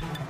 you.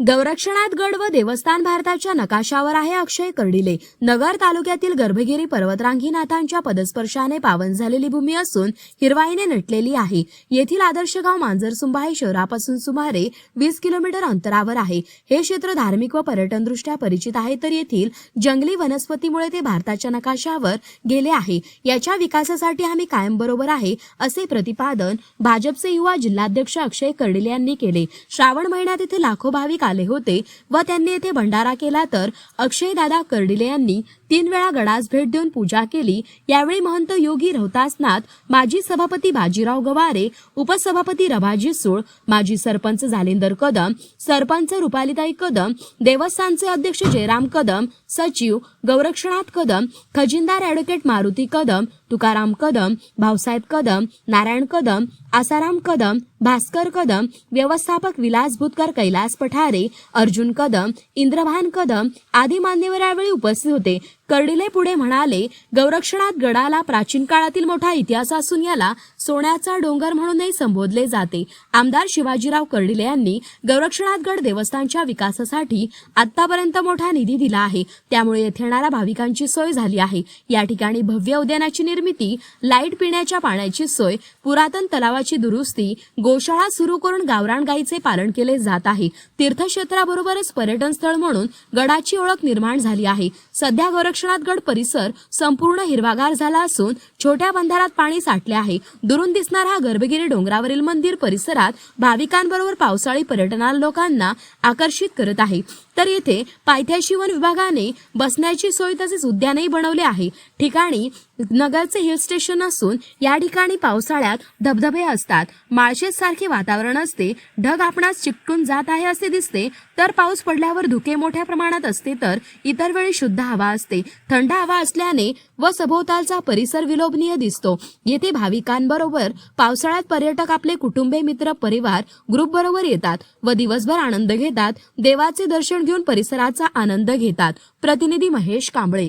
गौरक्षणात गड व देवस्थान भारताच्या नकाशावर आहे अक्षय कर्डिले. नगर तालुक्यातील गर्भगिरी पर्वतरांगीनाथांच्या पदस्पर्शाने पावन झालेली भूमी असून हिरवाईने नटलेली आहे. येथील आदर्श गाव मांजरसुंबा हे शहरापासून सुमारे वीस किलोमीटर अंतरावर आहे. हे क्षेत्र धार्मिक व पर्यटनदृष्ट्या परिचित आहे तर येथील जंगली वनस्पतीमुळे ते भारताच्या नकाशावर गेले आहे. याच्या विकासासाठी आम्ही कायम बरोबर आहे असे प्रतिपादन भाजपचे युवा जिल्हाध्यक्ष अक्षय कर्डिले यांनी केले. श्रावण महिन्यात इथे लाखो भाविक आले होते व त्यांनी येथे भंडारा केला तर अक्षय दादा कर्डिले यांनी तीन वेळा गडास भेट देऊन पूजा केली. यावेळी महंत योगी रोहतासनाथ माजी सभापती बाजीराव गवारे उपसभापती रभाजी सूळ माजी सरपंच जालिंदर कदम सरपंच रुपालीताई कदम देवस्थानचे अध्यक्ष जयराम कदम सचिव गौरक्षनाथ कदम खजिनदार ॲडव्होकेट मारुती कदम तुकाराम कदम भाऊसाहेब कदम नारायण कदम आसाराम कदम भास्कर कदम व्यवस्थापक विलास भूतकर कैलास पठारे अर्जुन कदम इंद्रभान कदम आदी मान्यवर यावेळी उपस्थित होते. कर्डिले पुढे म्हणाले गौरक्षणात गडाला प्राचीन काळातील मोठा इतिहास असून याला सोन्याचा डोंगर म्हणूनही संबोधले जाते. आमदार शिवाजीराव कर्डिले यांनी गौरक्षनाथगड देवस्थानच्या विकासासाठी आतापर्यंत मोठा निधी दिला आहे. त्यामुळे येथे येणाऱ्या भाविकांची सोय झाली आहे. या ठिकाणी भव्य उद्यानाची निर्मिती लाइट पिण्याच्या पाण्याची सोय पुरातन तलावाची दुरुस्ती गोशाळा सुरू करून गावरान गायीचे पालन केले जात आहे. तीर्थक्षेत्राबरोबरच पर्यटन स्थळ म्हणून गडाची ओळख निर्माण झाली आहे. सध्या गोरक्षनाथ गड परिसर संपूर्ण हिरवागार झाला असून छोट्या बंधारात पाणी साठले आहे. वरून दिसणारा हा गर्भगिरी डोंगरावरील मंदिर परिसरात भाविकांबरोबर पावसाळी पर्यटनाला लोकांना आकर्षित करत आहे. तर येथे पायथ्याशी वन विभागाने बसण्याची सोय तसेच उद्यानही बनवले आहे. ठिकाणी नगरचे हिल स्टेशन असून या ठिकाणी पावसाळ्यात धबधबे असतात. माळशेत सारखे वातावरण असते. ढग आपणास चिकटून जात आहे असे दिसते. तर पाऊस पडल्यावर धुके मोठ्या प्रमाणात असते तर इतर वेळी शुद्ध हवा असते. थंड हवा असल्याने व सभोवतालचा परिसर विलोभनीय दिसतो. येथे भाविकांबरोबर पावसाळ्यात पर्यटक आपले कुटुंबे मित्र परिवार ग्रुप बरोबर येतात व दिवसभर आनंद घेतात. देवाचे दर्शन घेऊन परिसराचा आनंद घेतात. प्रतिनिधी महेश कांबळे.